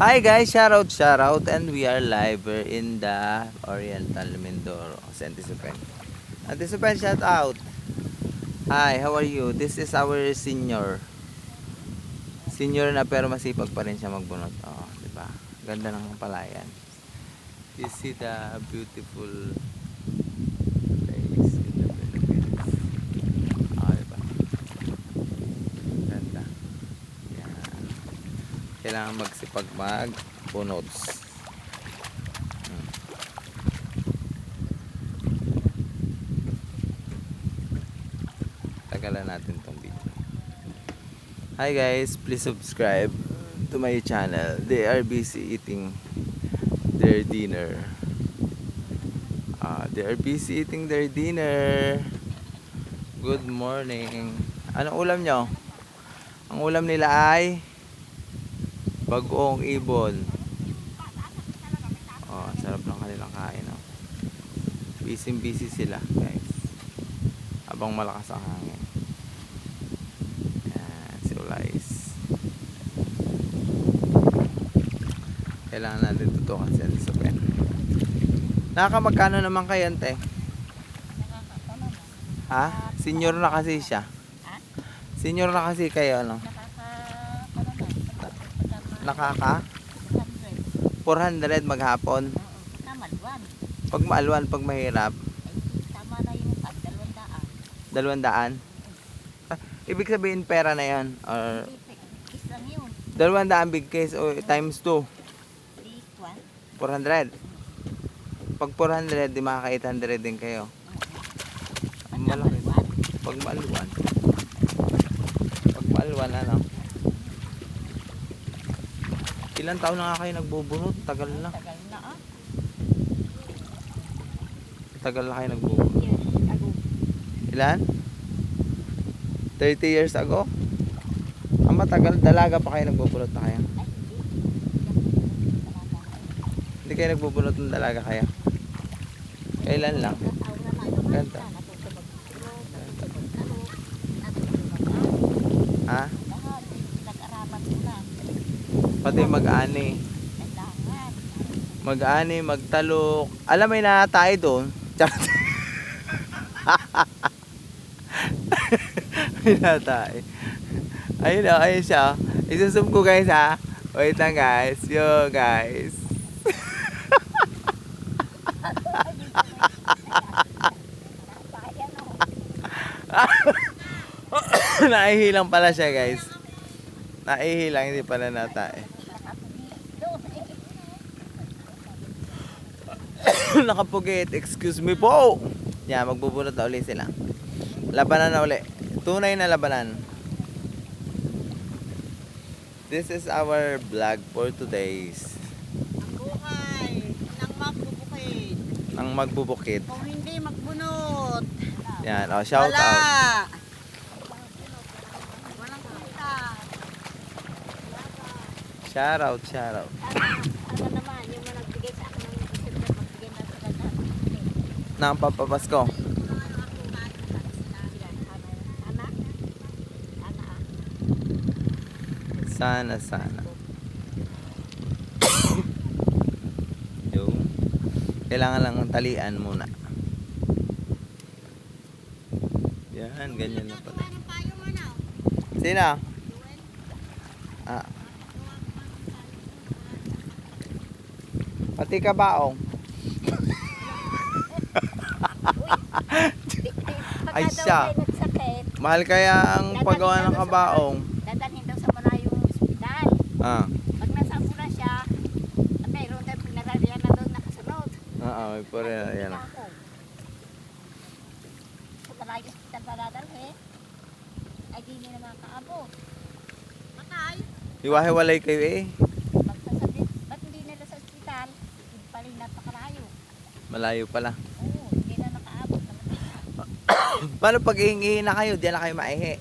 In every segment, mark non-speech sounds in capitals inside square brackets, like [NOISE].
Hi guys, shout out, shout out, and we are live we're in the Oriental Mindoro. San Tisupen, shout out. Hi, how are you? This is our senior. Senior na pero masipag pa rin siya magbunot. Oh, di ba? Ganda ng palayan. You see the beautiful place in the Philippines. Oh, di ba? Ganda. Yan. Kailangan magsipag mag-bunots. Hmm. Tagalan natin tong video. Hi guys, please subscribe to my channel. They are busy eating their dinner. Ah, they are busy eating their dinner. Good morning. Anong ulam nyo? Ang ulam nila ay bagoong ibon. Oh, sarap ng kanilang kain. Oh. Busy busy sila, guys. Habang malakas ang hangin. Yan, si Ulais. Kailangan natin tutukan si Sopen. Nakakamagkano naman kayo, ante? Ha? Senior na kasi siya. Senior na kasi kayo, ano? Nakaka? 400 maghapon. Pag maalwan, pag mahirap, Tama na yung pag dalawang 200. daan. Ah, ibig sabihin pera na yan. Or yun. 200 big case o times 2. Di kwan. 400. Pag 400, di makaka 800 din kayo. Malaki. Pag maalwan. Pag maalwan, ano? Ilan taon na nga kayo nagbubunot? Tagal na. Tagal na ah. Tagal na kayo nagbubunot. Years ago. Ilan? 30 years ago? Ang matagal, dalaga pa kayo nagbubunot na kayo. Ay, hindi. Kayo nagbubunot ng dalaga kayo. Kailan lang? Ganda. Ha? Nag-araman ko na. Pati mag-ani. Mag-ani, magtalok. Alam mo yung nakatay doon? Charot. [LAUGHS] May nakatay. Ayun o, ayun siya. Isusum ko guys ha. Wait lang guys. Yo guys. [LAUGHS] Naihilang pala siya guys. Naihilang, hindi pala natay. Nakapugit, excuse me po. Yan, magbubunot na uli sila. Labanan na uli. Tunay na labanan. This is our vlog for today's Buhay ng magbubukid. ang magbubukid. Kung hindi magbunot. Yan, oh, shout wala. out. Walang kita. Shout out, shout out. Ano naman, yung mga nagbigay sa akin ng isip na magbigay na sa lahat. Nang papapasko. Ana? Ana ah. Sana, sana. [COUGHS] Yung, kailangan lang talian muna. Yan, ganyan na pala. Sino? Ah. Pati ka baong. Ay, daw siya. may nagsakit, Mahal kaya ang paggawa ng kabaong. dadalhin daw sa malayong ospital. Ah. Pag nasa ambulansya, mayroon daw pinarariyan na doon nakasunod. Oo, may pare na yan. ah. Ako. Sa malayong ospital pa dadalhin, ay di nila makaabot. Patay. Hiwa-hiwalay kayo eh. Magsasabi, ba't hindi nila sa ospital? Hindi pa rin napakalayo. Malayo pala. Oo, hindi na nakaabot naman. Paano pag ihingi na kayo, diyan na kayo maihi?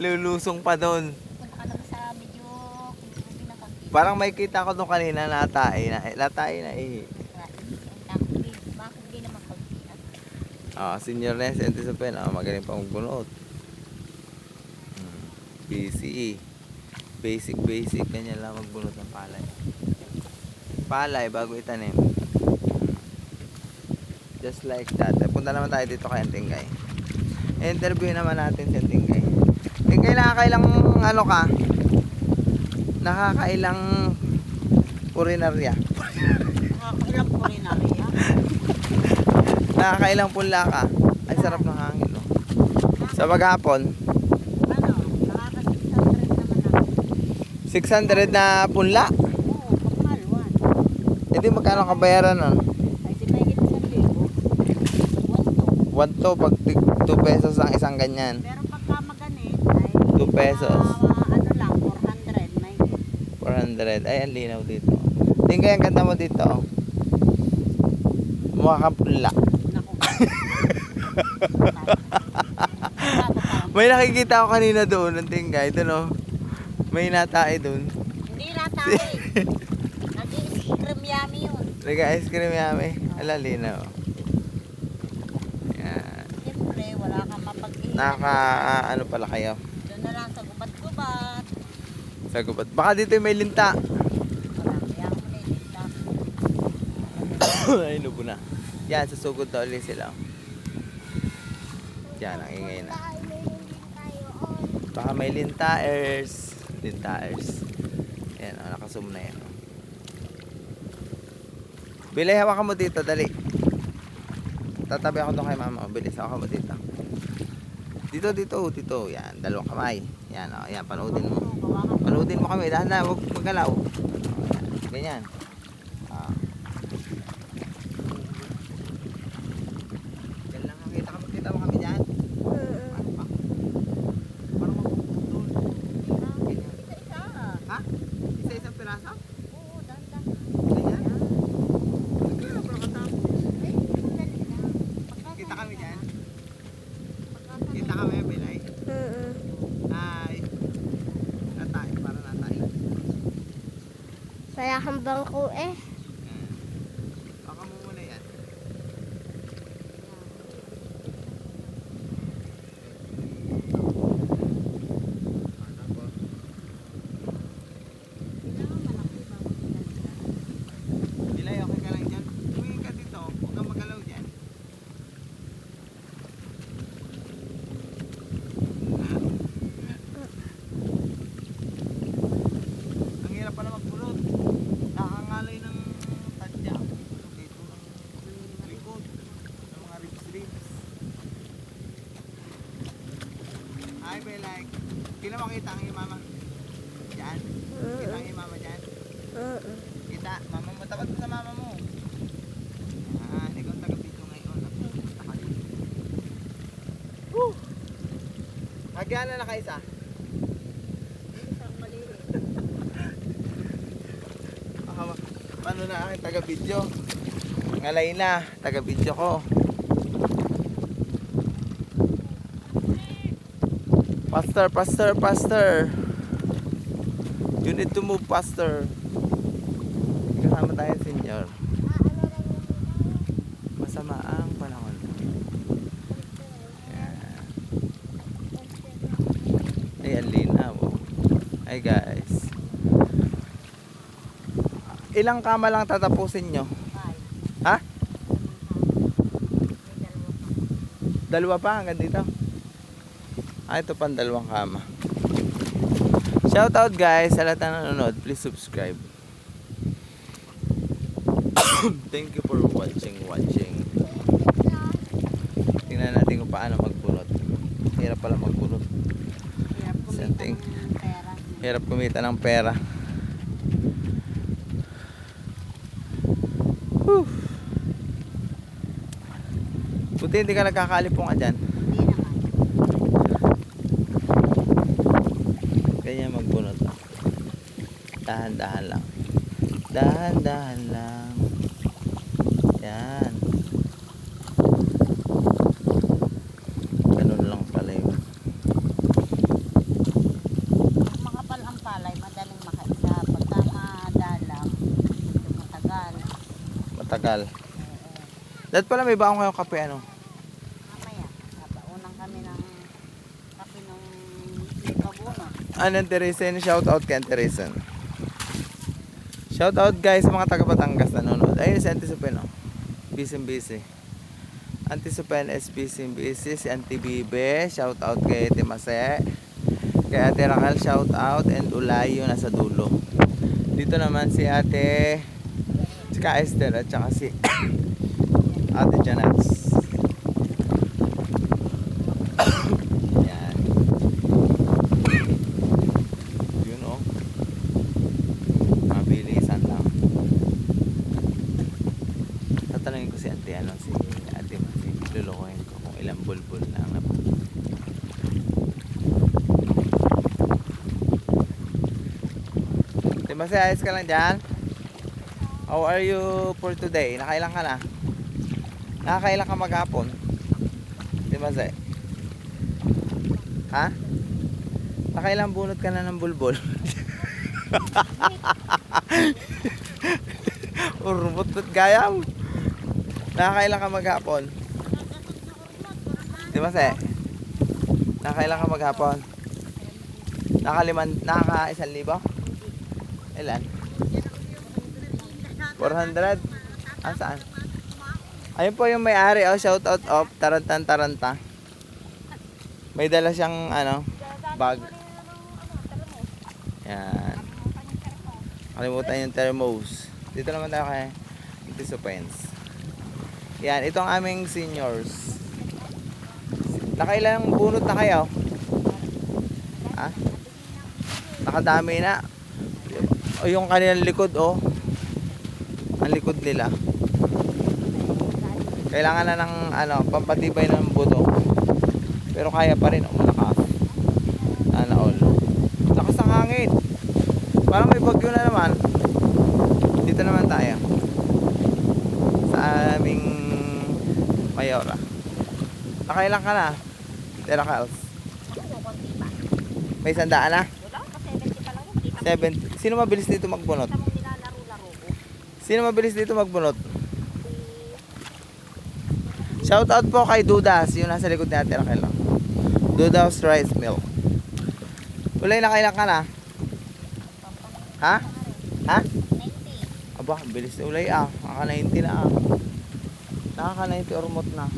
Lulusong pa doon. Punta ka lang. Parang may kita ko doon kanina natay na, natay na ihi. Ah, senior na si Auntie Sophia, ah, magaling pa magbunot. Hmm. Busy. Basic, basic. Ganyan lang magbunot ng palay. Palay bago itanim. Just like that. Eh, Punta naman tayo dito kay Tingay. Interview naman natin si Tingay. Tingay, nakakailang ano ka? Nakakailang purinarya. Ilang po rin na rin yan. Nakakailang punla [LAUGHS] ka. Ay, sarap ng hangin, no? Sa maghapon, Ano, nakaka-600 naman ako. 600 na punla. Oo, one. E di magkano kabayaran nun di may kita sa libo. One to. 1 to pag 2 pesos ang isang ganyan. Pero pagka maganit, ay... 2 pesos. ah, ano lang, 400. May 400. Ay, ang linaw dito. Tingnan ang ganda mo dito. oh. Mukha kang punla. Naku. [LAUGHS] May nakikita ko kanina doon ng tingay. Doon oh. May natae doon. Hindi na tayo eh. [LAUGHS] Nag-i-scream yummy yun. Nag-ice cream yami. Ala, linaw. Yan. Siyempre, wala kang mapag-ilan. Naka, ah, ano pala kayo? Doon na lang sa gubat-gubat. Sa gubat. Baka dito may linta. [COUGHS] Ay, nubo na. Yan, susugod na ulit sila. Yan, ang ingay na. Baka may lintaers. Lintaers. Yan, oh, nakasum na yan. oh. Bilay, hawakan mo dito, dali. Tatabi ako doon kay mama. oh. Bilis, hawakan mo dito. Dito, dito, dito. Yan, dalawang kamay. Yan, oh, yan, panoodin mo. Panoodin mo kami. Dahan na, huwag magalaw. Oh, yan. Ganyan. Ah. Yan lang ang kita, kita mo kami dyan. Ano pa? Parang magpuputol. Ganyan. Isa-isa. Ha? Isa-isang piraso? Oo, dandan. Ganyan? Sige, parang katapos. Ay, sandali lang. Kita kami dyan? Pagkasama- Kita kami, Bilay. Ay. Natay, para natay. Wala kang bangko eh. Baka mo muna yan. Bilay, okay ka lang dyan. Tumingin ka dito. Huwag kang magalaw dyan. Ang hirap pala magpulot. Nakakangalay ng tadya. Dito ng likod. Ng mga ribs ribs. Ay, Belay. Kila makita ang iyong mama. Diyan. Kita ang iyong mama dyan. Kita. Mama mo. Tapat mo sa mama mo. Ah, ikaw taga-video ngayon. Napunta ka dito. Woo! Nagyan na kaisa. Isang maliit. Paano na aking taga-video? Ngalay na, taga-video ko. Faster, faster, faster. You need to move faster. Kasama tayo, senyor. Masama ang panahon. Yan. Ayan, linaw. oh. Hi guys. Ilang kama lang tatapusin nyo? Ha? May dalawa pa. Dalawa pa hanggang dito. Ah, ito pang dalawang kama. Shout out guys sa lahat na nanonood. Please subscribe. [COUGHS] Thank you for watching, watching. Tingnan natin kung paano magbunot. Hirap pala magbunot. Hirap kumita Something. ng pera. Hirap kumita ng pera. Whew. Buti hindi ka nagkakalipong ka dyan. Hindi naman. Ganyan magbunot. ah. Dahan-dahan lang. Dahan-dahan lang. Yan. Ganun lang pala yun. Ang palay, madaling makaisa. Pagka madalang, medyo matagal. Matagal. Dahil pala may baong kayong kape ano? Mamaya, napaunang kami ng kape ng pabuno. Anong Teresen? Shout out kay Teresen. Shout out guys sa mga taga Batangas nanonood. Ayun si Auntie Supen oh. Busy busy. Auntie Supen is busy busy. Si Auntie Bibe. Shout out kay Timase. Kay Ate Raquel shout out. And Ulayo nasa dulo. Dito naman si Ate si Esther at saka si [COUGHS] Ate Janats. Yan. Yun oh. Mabilisan lang. Tatanungin ko si Ate ano si Ate Masi. Lulukohin ko kung ilang bulbul na ang napu. Ate Masi, ayos ka lang dyan? How are you for today? Nakailan ka na? Nakakailan ka maghapon? Ate Masi? Ha? Nakailang bunot ka na ng bulbul? [LAUGHS] Urmot at gayam. Nakakailan ka maghapon? Di ba, se? Nakakailan ka maghapon? Nakaliman, nakaka isang libo? Ilan? 400? Ah, saan? Ayun po yung may-ari, oh, shout out of Tarantan Taranta. May dala siyang, ano, bag. Yan. Kalimutan yung thermos. Dito naman tayo kay Auntie Supens. Yan, ito ang aming seniors. Nakailang bunot na kayo? Ha? Nakadami na. O yung kanilang likod, oh. Ang likod nila. Kailangan na ng ano, pampatibay ng buto. Pero kaya pa rin, oh, malakas. Sana all. Lakas ng hangin. Parang may bagyo na naman. Dito naman tayo. Sa aming Mayora. Nakailan ka na? Tera Kals. May sandaan na? Wala, pa 70 pa lang yun. Kita mo, Seven. Sino mabilis dito magbunot? Sino mabilis dito magbunot? Shout out po kay Dudas, yung nasa likod ni Ate Raquel. Dudas Rice Milk. Ulay na kailan ka na? Ha? Ha? 90. Aba, bilis ni Ulay ah. Nakaka 90 na ah. Nakaka 90 ormot na. [LAUGHS]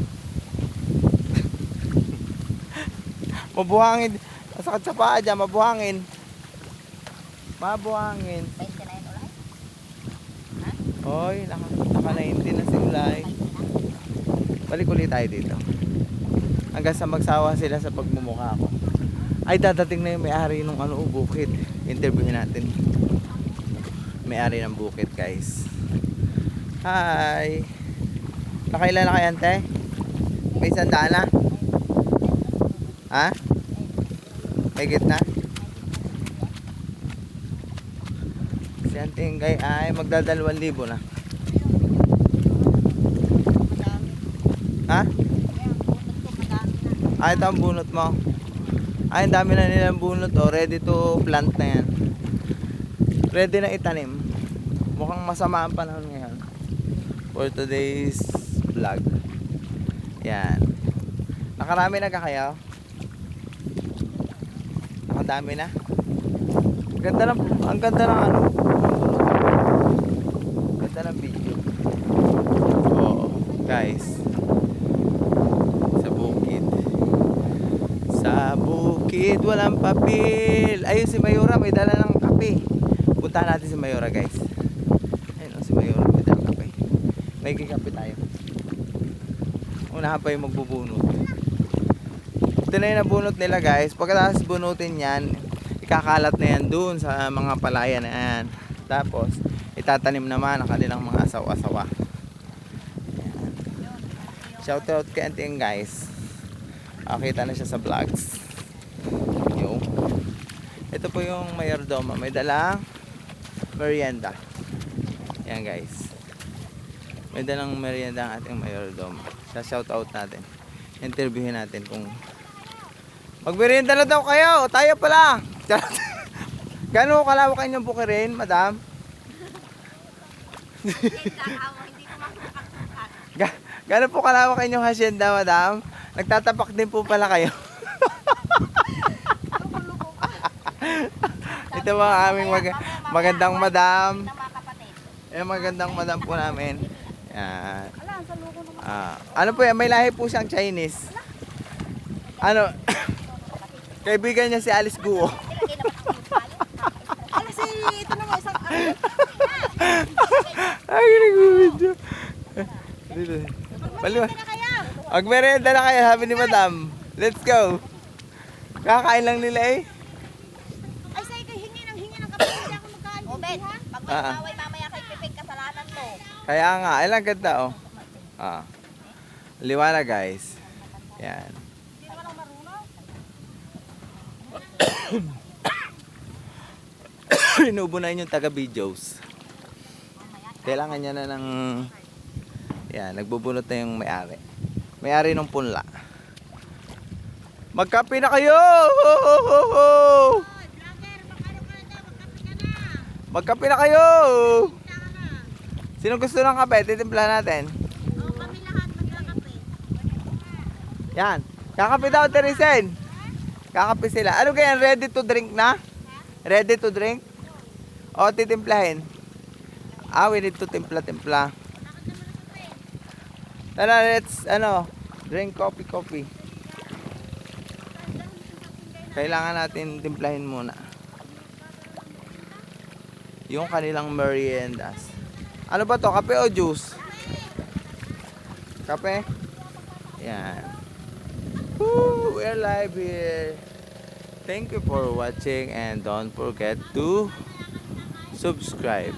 mabuhangin. Sakit sa paa dyan, mabuhangin. Mabuhangin. 20 na yun ulit. Oy, naka, naka 90 na si Ulay. Balik ulit tayo dito. Hanggang sa magsawa sila sa pagmumukha ko. Ay, dadating na yung may-ari ng ano, bukid. Interviewin natin. May-ari ng bukid, guys. Hi! Nakailan na kayo, ante? May sandaan na? Ha? May gitna? Si ante Ingay ay magdadalawang libo na. Ha? Na. Ay, ito ang bunot mo. Ay, ang dami na nilang bunot. Oh. Ready to plant na yan. Ready na itanim. Mukhang masama ang panahon ngayon. For today's vlog. Yan. Nakarami na ka kayo? Nakadami na? Ang ganda ng, ang ganda ng ano. Ang Ganda ng video. Oo, guys sa bukid. Sa bukid, walang papel. Ayun si Mayora, may dala ng kape. Puntahan natin si Mayora, guys. Ayun, oh, si Mayora, may dala ng kape. May kikape tayo. Unahan pa yung magbubunot. Ito na yung nabunot nila, guys. Pagkatapos bunutin yan, ikakalat na yan dun sa mga palaya na yan. Tapos, itatanim naman ang kanilang mga asaw-asawa. Shoutout kay Auntie guys. Nakita na siya sa vlogs. Yo. Ito po yung mayordoma. May dalang merienda. Yan guys. May dalang merienda ang ating mayordoma. Sa shoutout natin. Interviewin natin kung Magmerienda na daw kayo. Tayo pala. Charot. Kalawak kanyang bukirin, madam? Ga Gano'n po kalawak inyong hacienda, madam? Nagtatapak din po pala kayo. Ito mga aming mag- magandang madam. Eh, magandang madam po namin. Yan. Ala, sa lugo naman. Ah, ano po yan? May lahi po siyang Chinese. Ano? [LAUGHS] Kaibigan niya si Alice Guo. Ala, si ito naman isang ano. [LAUGHS] Ay, nag-video. Dito. Baliwa. Magmerenda na kayo, sabi ni madam. Let's go. Kakain lang nila eh. Ay, sa ikaw, hingi ng hingi ng kapatid. Hindi ako magkain. O, Ben, pag may Ah. baway mamaya kay Pipig, kasalanan mo. Kaya nga, ilang ganda oh. Ah. Liwanag guys. Yan. [COUGHS] Inubo na yun yung taga-videos. Kailangan niya na ng... Yan, nagbubunot na yung may-ari. May-ari ng punla. Magkape na kayo! Ho, ho, ho, ho! Magkape na kayo! Sino gusto ng kape? Titimpla natin. O, kami lahat magkakape. Yan. Kakape daw, Teresen. Kakape sila. Ano kaya? Ready to drink na? Ready to drink? O, titimplahin. Ah, we need to timpla-timpla. Tara, let's, ano, drink coffee, coffee. Kailangan natin timplahin muna. Yung kanilang meriendas. Ano ba to? Kape o juice? Kape? Yan. Woo, we're live here. Thank you for watching and don't forget to subscribe.